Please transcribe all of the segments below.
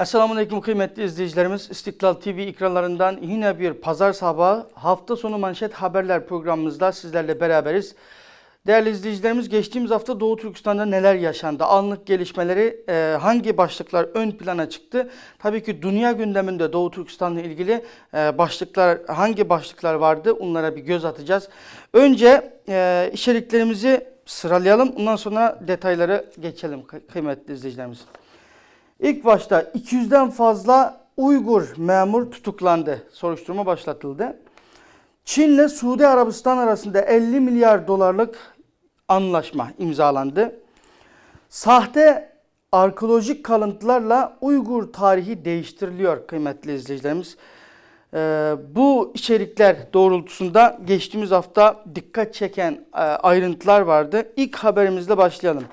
Esselamu Aleyküm kıymetli izleyicilerimiz. İstiklal TV ekranlarından yine bir pazar sabahı hafta sonu manşet haberler programımızda sizlerle beraberiz. Değerli izleyicilerimiz geçtiğimiz hafta Doğu Türkistan'da neler yaşandı? Anlık gelişmeleri e, hangi başlıklar ön plana çıktı? Tabii ki dünya gündeminde Doğu Türkistan'la ilgili e, başlıklar hangi başlıklar vardı? Onlara bir göz atacağız. Önce e, içeriklerimizi sıralayalım. Ondan sonra detaylara geçelim kı- kıymetli izleyicilerimiz. İlk başta 200'den fazla Uygur memur tutuklandı. Soruşturma başlatıldı. Çin'le Suudi Arabistan arasında 50 milyar dolarlık anlaşma imzalandı. Sahte arkeolojik kalıntılarla Uygur tarihi değiştiriliyor kıymetli izleyicilerimiz. Ee, bu içerikler doğrultusunda geçtiğimiz hafta dikkat çeken e, ayrıntılar vardı. İlk haberimizle başlayalım.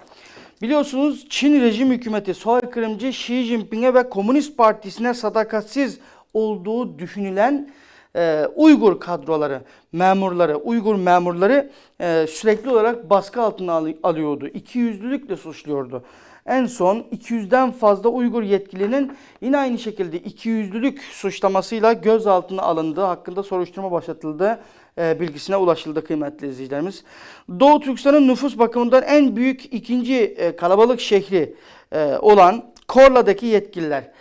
Biliyorsunuz Çin rejim hükümeti soykırımcı Xi Jinping'e ve Komünist Partisi'ne sadakatsiz olduğu düşünülen e, Uygur kadroları, memurları, Uygur memurları e, sürekli olarak baskı altına al- alıyordu. İkiyüzlülükle suçluyordu. En son 200'den fazla Uygur yetkilinin yine aynı şekilde ikiyüzlülük suçlamasıyla gözaltına alındığı hakkında soruşturma başlatıldı e, bilgisine ulaşıldı kıymetli izleyicilerimiz. Doğu Türkistan'ın nüfus bakımından en büyük ikinci e, kalabalık şehri e, olan Korla'daki yetkililer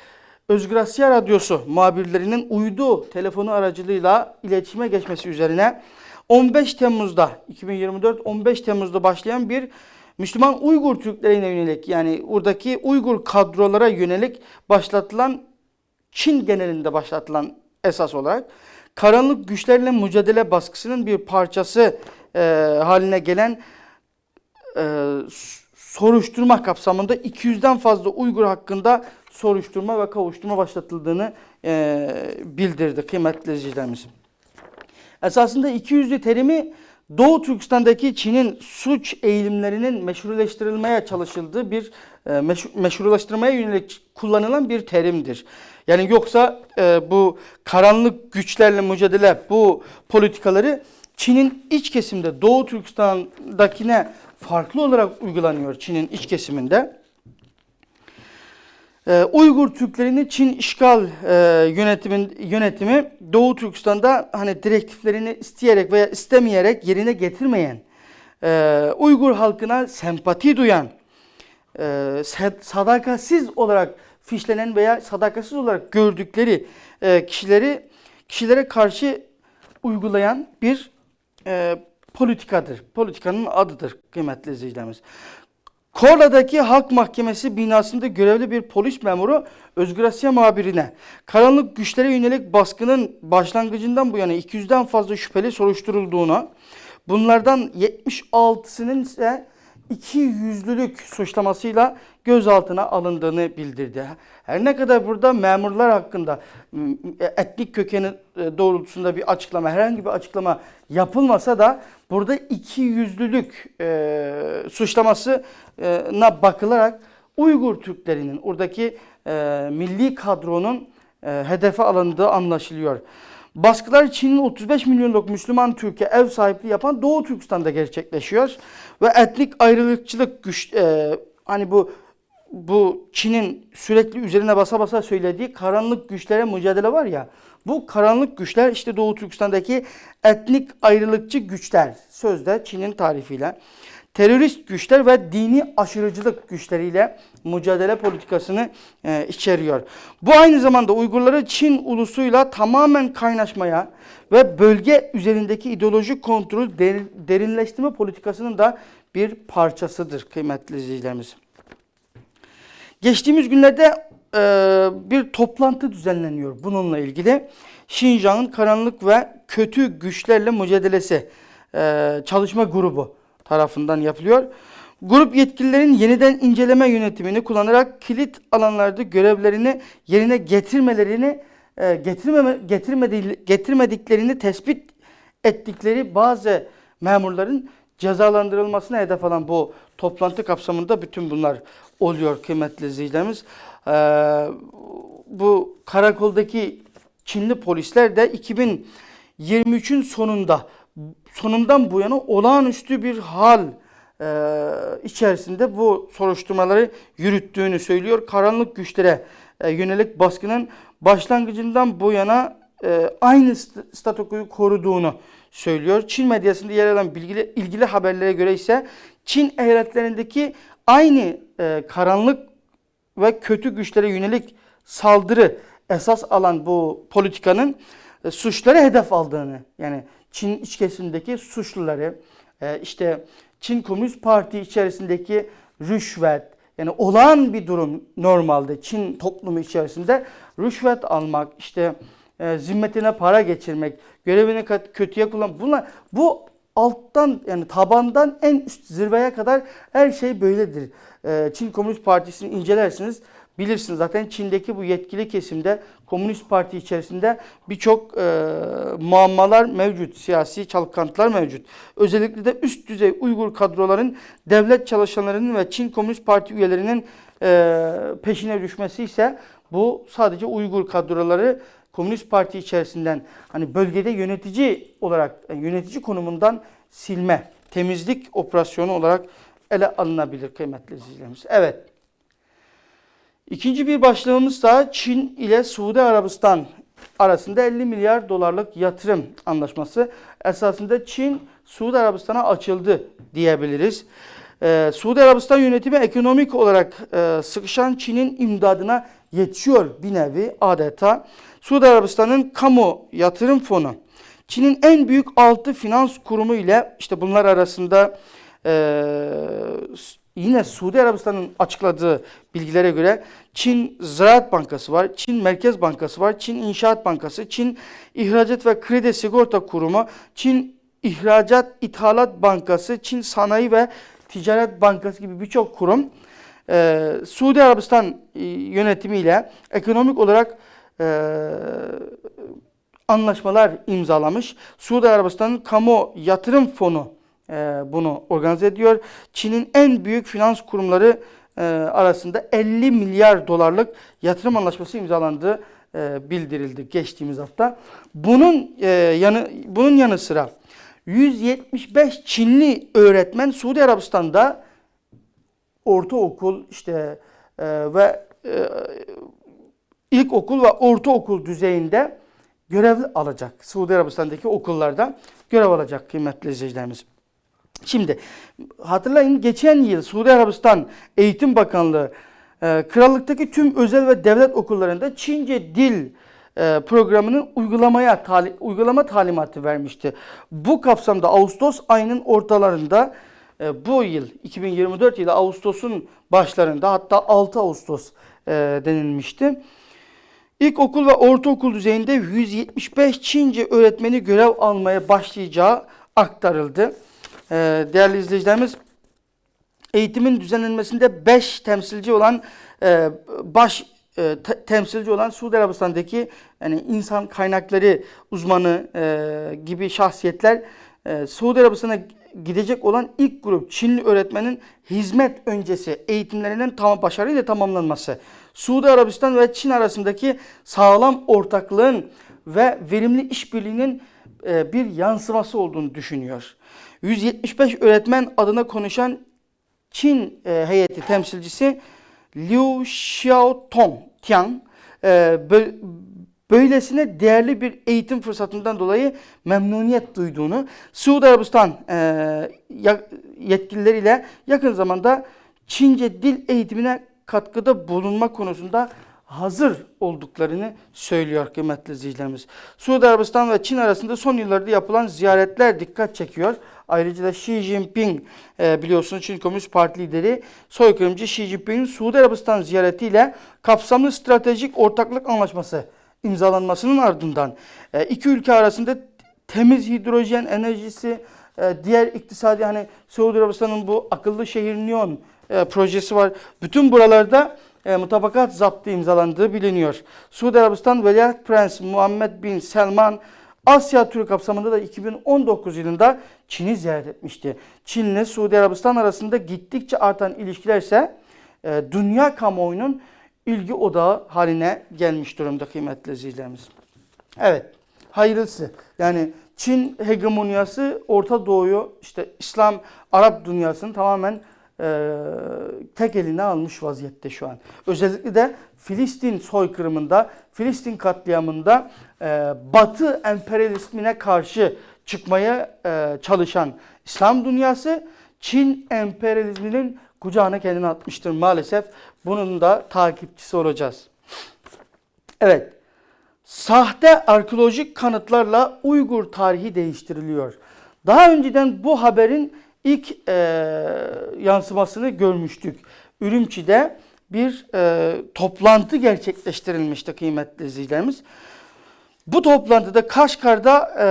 Özgür Asya Radyosu muhabirlerinin uydu telefonu aracılığıyla iletişime geçmesi üzerine 15 Temmuz'da 2024 15 Temmuz'da başlayan bir Müslüman Uygur Türklerine yönelik yani oradaki Uygur kadrolara yönelik başlatılan Çin genelinde başlatılan esas olarak karanlık güçlerle mücadele baskısının bir parçası e, haline gelen e, soruşturma kapsamında 200'den fazla Uygur hakkında soruşturma ve kavuşturma başlatıldığını e, bildirdi kıymetli izleyicilerimiz. Esasında 200'lü terimi Doğu Türkistan'daki Çin'in suç eğilimlerinin meşruleştirilmeye çalışıldığı bir e, meşru- meşrulaştırmaya yönelik kullanılan bir terimdir. Yani yoksa e, bu karanlık güçlerle mücadele bu politikaları Çin'in iç kesimde Doğu Türkistan'dakine farklı olarak uygulanıyor Çin'in iç kesiminde. Ee, Uygur Türklerini Çin işgal e, yönetimin yönetimi Doğu Türkistan'da hani direktiflerini isteyerek veya istemeyerek yerine getirmeyen, e, Uygur halkına sempati duyan, e, sad- sadakatsiz olarak fişlenen veya sadakatsiz olarak gördükleri e, kişileri kişilere karşı uygulayan bir e, politikadır. Politikanın adıdır kıymetli izleyicilerimiz. Korla'daki Halk Mahkemesi binasında görevli bir polis memuru Özgür Asya muhabirine karanlık güçlere yönelik baskının başlangıcından bu yana 200'den fazla şüpheli soruşturulduğunu, bunlardan 76'sının ise iki yüzlülük suçlamasıyla gözaltına alındığını bildirdi. Her ne kadar burada memurlar hakkında m, etnik kökeni e, doğrultusunda bir açıklama, herhangi bir açıklama yapılmasa da burada iki yüzlülük e, suçlamasına bakılarak Uygur Türklerinin oradaki e, milli kadronun e, hedefe alındığı anlaşılıyor. Baskılar Çin'in 35 milyonluk Müslüman Türkiye ev sahipliği yapan Doğu Türkistan'da gerçekleşiyor. Ve etnik ayrılıkçılık güç e, hani bu bu Çin'in sürekli üzerine basa basa söylediği karanlık güçlere mücadele var ya bu karanlık güçler işte Doğu Türkistan'daki etnik ayrılıkçı güçler. Sözde Çin'in tarifiyle terörist güçler ve dini aşırıcılık güçleriyle mücadele politikasını e, içeriyor. Bu aynı zamanda Uygurları Çin ulusuyla tamamen kaynaşmaya ve bölge üzerindeki ideolojik kontrol derin- derinleştirme politikasının da bir parçasıdır kıymetli izleyicilerimiz. Geçtiğimiz günlerde e, bir toplantı düzenleniyor bununla ilgili. Şinjan'ın karanlık ve kötü güçlerle mücadelesi e, çalışma grubu tarafından yapılıyor. Grup yetkililerin yeniden inceleme yönetimini kullanarak kilit alanlarda görevlerini yerine getirmelerini e, getirmeme, getirmedi, getirmediklerini tespit ettikleri bazı memurların cezalandırılmasına hedef alan bu toplantı kapsamında bütün bunlar oluyor kıymetli izleyicilerimiz. Ee, bu karakoldaki Çinli polisler de 2023'ün sonunda sonundan bu yana olağanüstü bir hal e, içerisinde bu soruşturmaları yürüttüğünü söylüyor. Karanlık güçlere e, yönelik baskının başlangıcından bu yana e, aynı st- statükoyu koruduğunu söylüyor. Çin medyasında yer alan bilgili, ilgili haberlere göre ise Çin eyaletlerindeki aynı e, karanlık ve kötü güçlere yönelik saldırı esas alan bu politikanın e, suçları hedef aldığını yani Çin iç kesimdeki suçluları e, işte Çin Komünist Parti içerisindeki rüşvet yani olağan bir durum normalde Çin toplumu içerisinde rüşvet almak işte e, zimmetine para geçirmek görevini kötüye kullan bunlar bu alttan yani tabandan en üst zirveye kadar her şey böyledir. Ee, Çin Komünist Partisi'ni incelersiniz. Bilirsiniz zaten Çin'deki bu yetkili kesimde Komünist Parti içerisinde birçok e, muammalar mevcut. Siyasi çalkantılar mevcut. Özellikle de üst düzey Uygur kadroların devlet çalışanlarının ve Çin Komünist Parti üyelerinin e, peşine düşmesi ise bu sadece Uygur kadroları Komünist Parti içerisinden hani bölgede yönetici olarak yani yönetici konumundan silme, temizlik operasyonu olarak ele alınabilir kıymetli izleyicilerimiz. Evet. İkinci bir başlığımız da Çin ile Suudi Arabistan arasında 50 milyar dolarlık yatırım anlaşması. Esasında Çin Suudi Arabistan'a açıldı diyebiliriz. Ee, Suudi Arabistan yönetimi ekonomik olarak e, sıkışan Çin'in imdadına yetişiyor bir nevi adeta. Suudi Arabistan'ın kamu yatırım fonu Çin'in en büyük altı finans kurumu ile işte bunlar arasında e, yine Suudi Arabistan'ın açıkladığı bilgilere göre Çin Ziraat Bankası var, Çin Merkez Bankası var, Çin İnşaat Bankası, Çin İhracat ve Kredi Sigorta Kurumu, Çin İhracat İthalat Bankası, Çin Sanayi ve Ticaret Bankası gibi birçok kurum e, Suudi Arabistan e, yönetimiyle ekonomik olarak e, anlaşmalar imzalamış. Suudi Arabistan'ın kamu yatırım fonu bunu organize ediyor. Çin'in en büyük finans kurumları e, arasında 50 milyar dolarlık yatırım anlaşması imzalandığı e, bildirildi geçtiğimiz hafta. Bunun e, yanı bunun yanı sıra 175 Çinli öğretmen Suudi Arabistan'da ortaokul işte e, ve e, ilkokul ve ortaokul düzeyinde görev alacak. Suudi Arabistan'daki okullarda görev alacak kıymetli izleyicilerimiz. Şimdi hatırlayın geçen yıl Suudi Arabistan Eğitim Bakanlığı e, krallıktaki tüm özel ve devlet okullarında Çince dil e, programının uygulamaya tali- uygulama talimatı vermişti. Bu kapsamda Ağustos ayının ortalarında e, bu yıl 2024 yılı Ağustos'un başlarında hatta 6 Ağustos denilmişti. İlkokul ve ortaokul düzeyinde 175 Çince öğretmeni görev almaya başlayacağı aktarıldı. Ee, değerli izleyicilerimiz, eğitimin düzenlenmesinde 5 temsilci olan e, baş e, te- temsilci olan Suudi Arabistan'daki yani insan kaynakları uzmanı e, gibi şahsiyetler Suudi Arabistan'a gidecek olan ilk grup Çinli öğretmenin hizmet öncesi eğitimlerinin tam başarıyla tamamlanması. Suudi Arabistan ve Çin arasındaki sağlam ortaklığın ve verimli işbirliğinin bir yansıması olduğunu düşünüyor. 175 öğretmen adına konuşan Çin e, heyeti temsilcisi Liu Xiaotong Tiang e, bö- böylesine değerli bir eğitim fırsatından dolayı memnuniyet duyduğunu, Suudi Arabistan e, yetkilileriyle yakın zamanda Çince dil eğitimine katkıda bulunma konusunda hazır olduklarını söylüyor kıymetli izleyicilerimiz. Suudi Arabistan ve Çin arasında son yıllarda yapılan ziyaretler dikkat çekiyor. Ayrıca da Xi Jinping e, biliyorsunuz Çin Komünist Parti lideri soykırımcı Xi Jinping'in Suudi Arabistan ziyaretiyle kapsamlı stratejik ortaklık anlaşması imzalanmasının ardından e, iki ülke arasında temiz hidrojen enerjisi, e, diğer iktisadi hani Suudi Arabistan'ın bu akıllı şehir Nyon projesi var. Bütün buralarda e, mutabakat zaptı imzalandığı biliniyor. Suudi Arabistan Veliaht Prens Muhammed Bin Selman Asya turu kapsamında da 2019 yılında Çin'i ziyaret etmişti. Çin ile Suudi Arabistan arasında gittikçe artan ilişkiler ise e, dünya kamuoyunun ilgi odağı haline gelmiş durumda kıymetli izleyicilerimiz. Evet, hayırlısı. Yani Çin hegemonyası Orta Doğu'yu, işte İslam, Arap dünyasını tamamen e, tek eline almış vaziyette şu an. Özellikle de Filistin soykırımında, Filistin katliamında e, Batı emperyalizmine karşı çıkmaya e, çalışan İslam dünyası Çin emperyalizminin kucağına kendini atmıştır maalesef. Bunun da takipçisi olacağız. Evet. Sahte arkeolojik kanıtlarla Uygur tarihi değiştiriliyor. Daha önceden bu haberin ilk e, yansımasını görmüştük. Ürümçi'de bir e, toplantı gerçekleştirilmişti kıymetli izleyicilerimiz. Bu toplantıda Kaşgar'da e,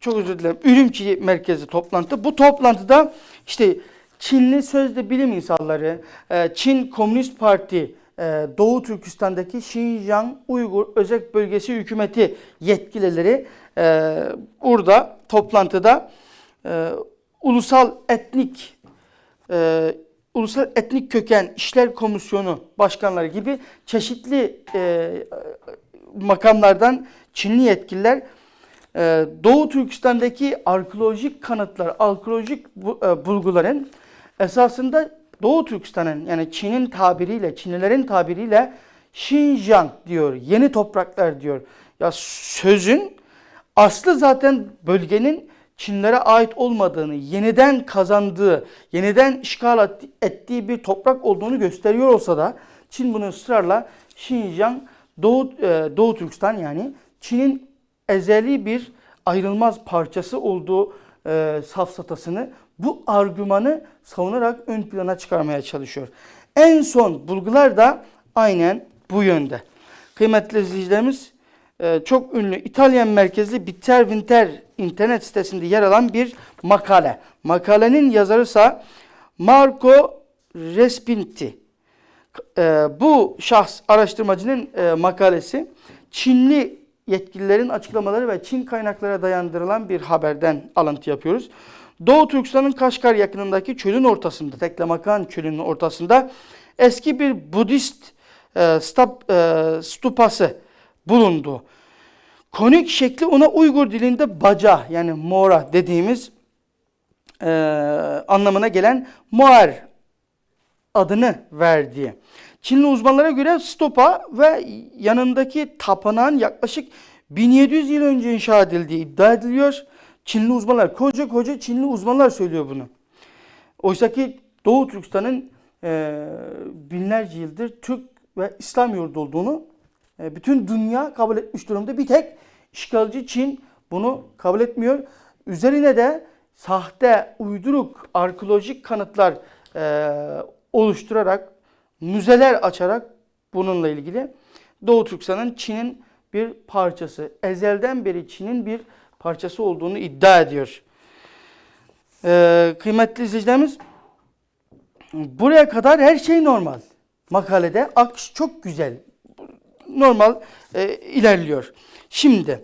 çok özür dilerim Ürümçi merkezi toplantı. Bu toplantıda işte Çinli sözde bilim insanları, e, Çin Komünist Parti, e, Doğu Türkistan'daki Xinjiang Uygur Özel Bölgesi Hükümeti yetkilileri e, burada toplantıda e, ulusal etnik e, ulusal etnik köken işler komisyonu başkanları gibi çeşitli e, makamlardan Çinli yetkililer e, Doğu Türkistan'daki arkeolojik kanıtlar, arkeolojik bu- e, bulguların esasında Doğu Türkistan'ın yani Çin'in tabiriyle, Çinlilerin tabiriyle Xinjiang diyor, yeni topraklar diyor. Ya sözün aslı zaten bölgenin Çinlere ait olmadığını, yeniden kazandığı, yeniden işgal etti- ettiği bir toprak olduğunu gösteriyor olsa da Çin bunu ısrarla Xinjiang, Doğu, e, Doğu Türkistan yani Çin'in ezeli bir ayrılmaz parçası olduğu e, safsatasını bu argümanı savunarak ön plana çıkarmaya çalışıyor. En son bulgular da aynen bu yönde. Kıymetli izleyicilerimiz e, çok ünlü İtalyan merkezli Bitter Winter internet sitesinde yer alan bir makale. Makalenin yazarı ise Marco Respinti. E, bu şahs araştırmacının e, makalesi Çinli yetkililerin açıklamaları ve Çin kaynaklara dayandırılan bir haberden alıntı yapıyoruz. Doğu Türkistan'ın Kaşgar yakınındaki çölün ortasında, Teklemakan çölünün ortasında eski bir Budist e, stap, e, stupası bulundu. Konik şekli ona Uygur dilinde baca yani mora dediğimiz e, anlamına gelen moer adını verdiği. Çinli uzmanlara göre stupa ve yanındaki tapınağın yaklaşık 1700 yıl önce inşa edildiği iddia ediliyor. Çinli uzmanlar, koca koca Çinli uzmanlar söylüyor bunu. Oysa ki Doğu Türkistan'ın e, binlerce yıldır Türk ve İslam yurdu olduğunu bütün dünya kabul etmiş durumda. Bir tek işgalci Çin bunu kabul etmiyor. Üzerine de sahte, uyduruk, arkeolojik kanıtlar e, oluşturarak, müzeler açarak bununla ilgili Doğu Türkistan'ın Çin'in bir parçası, ezelden beri Çin'in bir parçası olduğunu iddia ediyor. Ee, kıymetli izleyicilerimiz, buraya kadar her şey normal. Makalede akış çok güzel, normal e, ilerliyor. Şimdi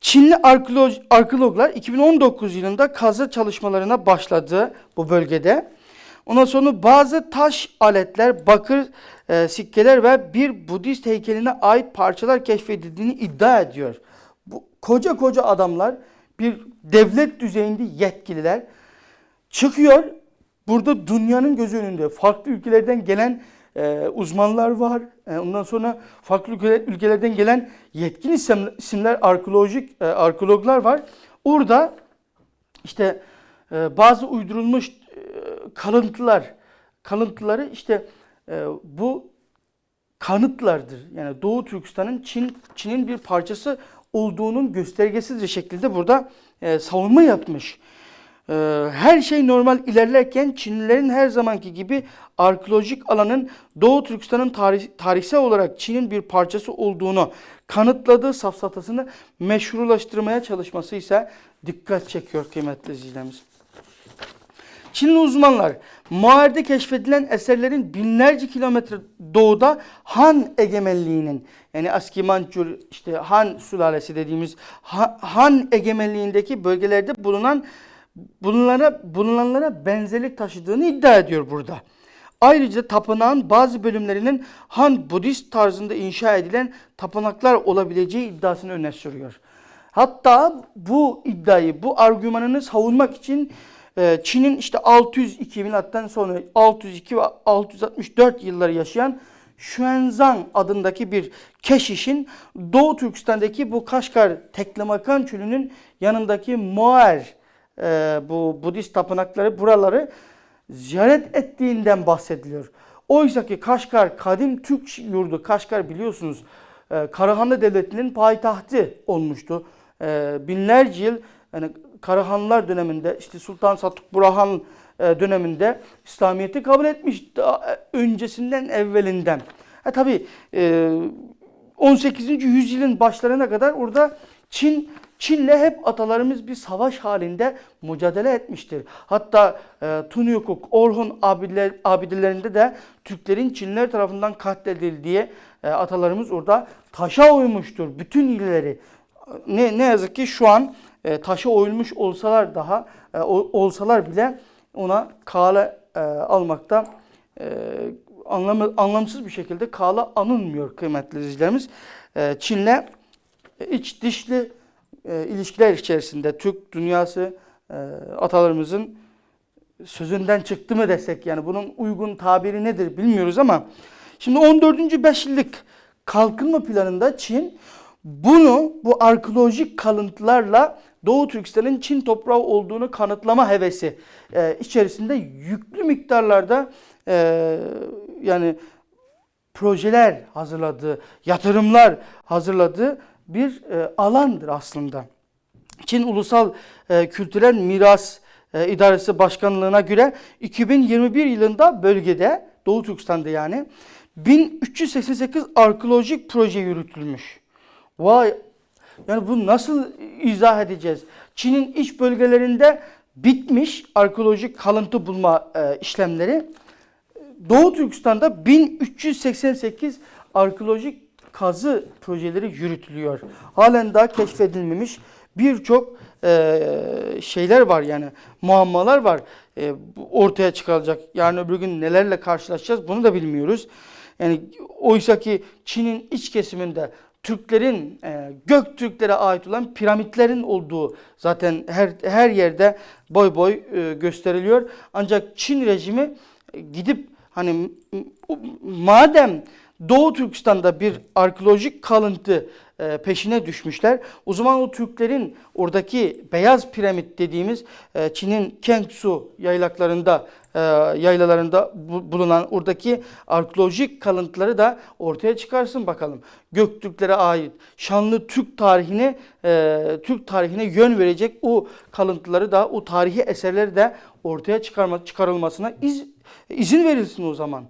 Çinli arkeolog, arkeologlar 2019 yılında kazı çalışmalarına başladı bu bölgede. Ondan sonra bazı taş aletler, bakır e, sikkeler ve bir Budist heykeline ait parçalar keşfedildiğini iddia ediyor. Bu koca koca adamlar, bir devlet düzeyinde yetkililer çıkıyor. Burada dünyanın gözü önünde farklı ülkelerden gelen e, uzmanlar var. E, ondan sonra farklı ülkeler, ülkelerden gelen yetkin isim, isimler, arkeolojik e, arkeologlar var. Orada işte e, bazı uydurulmuş e, kalıntılar, kalıntıları işte e, bu kanıtlardır. Yani Doğu Türkistan'ın Çin Çin'in bir parçası olduğunun göstergesiz bir şekilde burada e, savunma yapmış. E, her şey normal ilerlerken Çinlilerin her zamanki gibi arkeolojik alanın Doğu Türkistan'ın tarih, tarihsel olarak Çin'in bir parçası olduğunu kanıtladığı safsatasını meşrulaştırmaya çalışması ise dikkat çekiyor kıymetli izleyicilerimiz. Çinli uzmanlar Muar'da keşfedilen eserlerin binlerce kilometre doğuda Han egemenliğinin yani Aski Mancur işte Han sülalesi dediğimiz Ha- Han egemenliğindeki bölgelerde bulunan bulunanlara, bulunanlara benzerlik taşıdığını iddia ediyor burada. Ayrıca tapınağın bazı bölümlerinin Han Budist tarzında inşa edilen tapınaklar olabileceği iddiasını öne sürüyor. Hatta bu iddiayı, bu argümanını savunmak için e, Çin'in işte 602 milattan sonra 602 ve 664 yılları yaşayan Xuanzang adındaki bir keşişin Doğu Türkistan'daki bu Kaşgar Teklemakan çölünün yanındaki Moer e, bu Budist tapınakları buraları ziyaret ettiğinden bahsediliyor. Oysa ki Kaşgar kadim Türk yurdu Kaşgar biliyorsunuz e, Karahanlı Devleti'nin payitahtı olmuştu. E, binlerce yıl yani Karahanlılar döneminde işte Sultan Satuk Burhan e, döneminde İslamiyet'i kabul etmiş daha e, öncesinden evvelinden. Ha tabi 18. yüzyılın başlarına kadar orada Çin Çin'le hep atalarımız bir savaş halinde mücadele etmiştir. Hatta e, Tunyukuk, Orhun abideler, abidelerinde de Türklerin Çinliler tarafından katledildiği e, atalarımız orada taşa oymuştur. Bütün illeri. Ne, ne yazık ki şu an e, taşa oyulmuş olsalar daha e, olsalar bile ona kale e, almakta e, anlamı, anlamsız bir şekilde kala anılmıyor kıymetli izleyicilerimiz. E, Çin'le e, iç dişli e, ilişkiler içerisinde Türk dünyası e, atalarımızın sözünden çıktı mı desek yani bunun uygun tabiri nedir bilmiyoruz ama şimdi 14. Beşillik kalkınma planında Çin bunu bu arkeolojik kalıntılarla Doğu Türkistan'ın Çin toprağı olduğunu kanıtlama hevesi e, içerisinde yüklü miktarlarda e, yani projeler hazırladığı, yatırımlar hazırladığı bir e, alandır aslında. Çin Ulusal e, Kültürel Miras e, İdaresi Başkanlığı'na göre 2021 yılında bölgede, Doğu Türkistan'da yani 1388 arkeolojik proje yürütülmüş. Vay yani bu nasıl izah edeceğiz? Çin'in iç bölgelerinde bitmiş arkeolojik kalıntı bulma e, işlemleri. Doğu Türkistan'da 1388 arkeolojik kazı projeleri yürütülüyor. Halen daha keşfedilmemiş birçok e, şeyler var yani muammalar var. E, ortaya çıkarılacak. Yarın öbür gün nelerle karşılaşacağız bunu da bilmiyoruz. Yani oysa ki Çin'in iç kesiminde Türklerin e, Göktürklere ait olan piramitlerin olduğu zaten her her yerde boy boy e, gösteriliyor. Ancak Çin rejimi e, gidip hani madem Doğu Türkistan'da bir arkeolojik kalıntı e, peşine düşmüşler. O zaman o Türklerin oradaki beyaz piramit dediğimiz e, Çin'in Kengsu yaylaklarında e, yaylalarında bu- bulunan oradaki arkeolojik kalıntıları da ortaya çıkarsın bakalım. Göktürklere ait şanlı Türk tarihine Türk tarihine yön verecek o kalıntıları da o tarihi eserleri de ortaya çıkarma, çıkarılmasına iz, izin verilsin o zaman.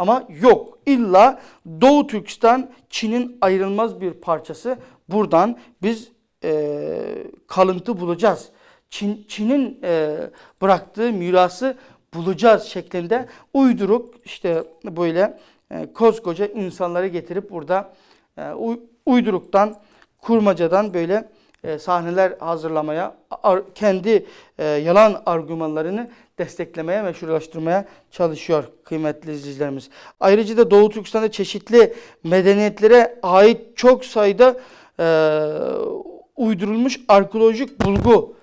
Ama yok. İlla Doğu Türkistan Çin'in ayrılmaz bir parçası. Buradan biz e, kalıntı bulacağız. Çin, Çin'in e, bıraktığı mirası bulacağız şeklinde uyduruk işte böyle e, koskoca insanları getirip burada e, uy- uyduruktan, kurmacadan böyle e, sahneler hazırlamaya, kendi e, yalan argümanlarını desteklemeye, meşrulaştırmaya çalışıyor kıymetli izleyicilerimiz. Ayrıca da Doğu Türkistan'da çeşitli medeniyetlere ait çok sayıda e, uydurulmuş arkeolojik bulgu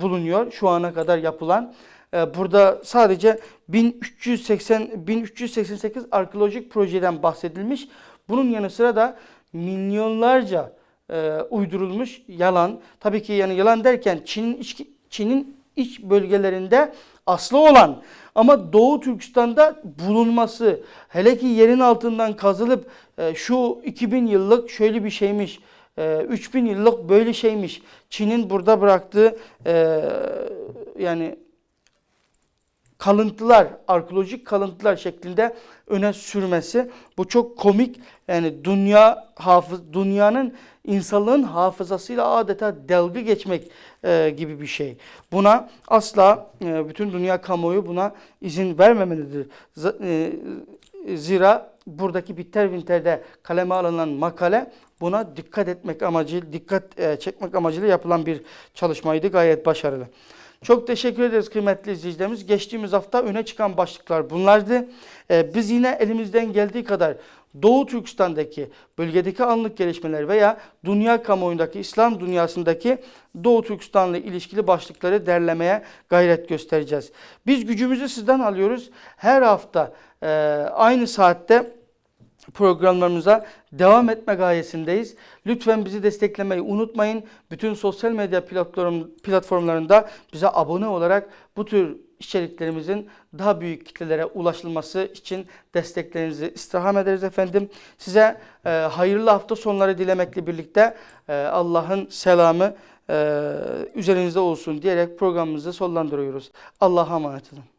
bulunuyor şu ana kadar yapılan. Burada sadece 1380 1388 arkeolojik projeden bahsedilmiş. Bunun yanı sıra da milyonlarca e, uydurulmuş yalan. Tabii ki yani yalan derken Çin'in iç, Çin'in iç bölgelerinde aslı olan ama Doğu Türkistan'da bulunması hele ki yerin altından kazılıp e, şu 2000 yıllık şöyle bir şeymiş. e, 3000 yıllık böyle şeymiş. Çin'in burada bıraktığı e, yani kalıntılar, arkeolojik kalıntılar şeklinde öne sürmesi bu çok komik. Yani dünya hafız dünyanın insanlığın hafızasıyla adeta dalga geçmek e, gibi bir şey. Buna asla e, bütün dünya kamuoyu buna izin vermemelidir. Z- e, zira buradaki Bitter Winter'de kaleme alınan makale buna dikkat etmek amacı, dikkat e, çekmek amacıyla yapılan bir çalışmaydı. Gayet başarılı. Çok teşekkür ederiz kıymetli izleyicilerimiz. Geçtiğimiz hafta öne çıkan başlıklar bunlardı. Ee, biz yine elimizden geldiği kadar Doğu Türkistan'daki bölgedeki anlık gelişmeler veya dünya kamuoyundaki İslam dünyasındaki Doğu Türkistan'la ilişkili başlıkları derlemeye gayret göstereceğiz. Biz gücümüzü sizden alıyoruz. Her hafta e, aynı saatte programlarımıza devam etme gayesindeyiz. Lütfen bizi desteklemeyi unutmayın. Bütün sosyal medya platform, platformlarında bize abone olarak bu tür içeriklerimizin daha büyük kitlelere ulaşılması için desteklerinizi istirham ederiz efendim. Size e, hayırlı hafta sonları dilemekle birlikte e, Allah'ın selamı e, üzerinizde olsun diyerek programımızı sonlandırıyoruz. Allah'a emanet olun.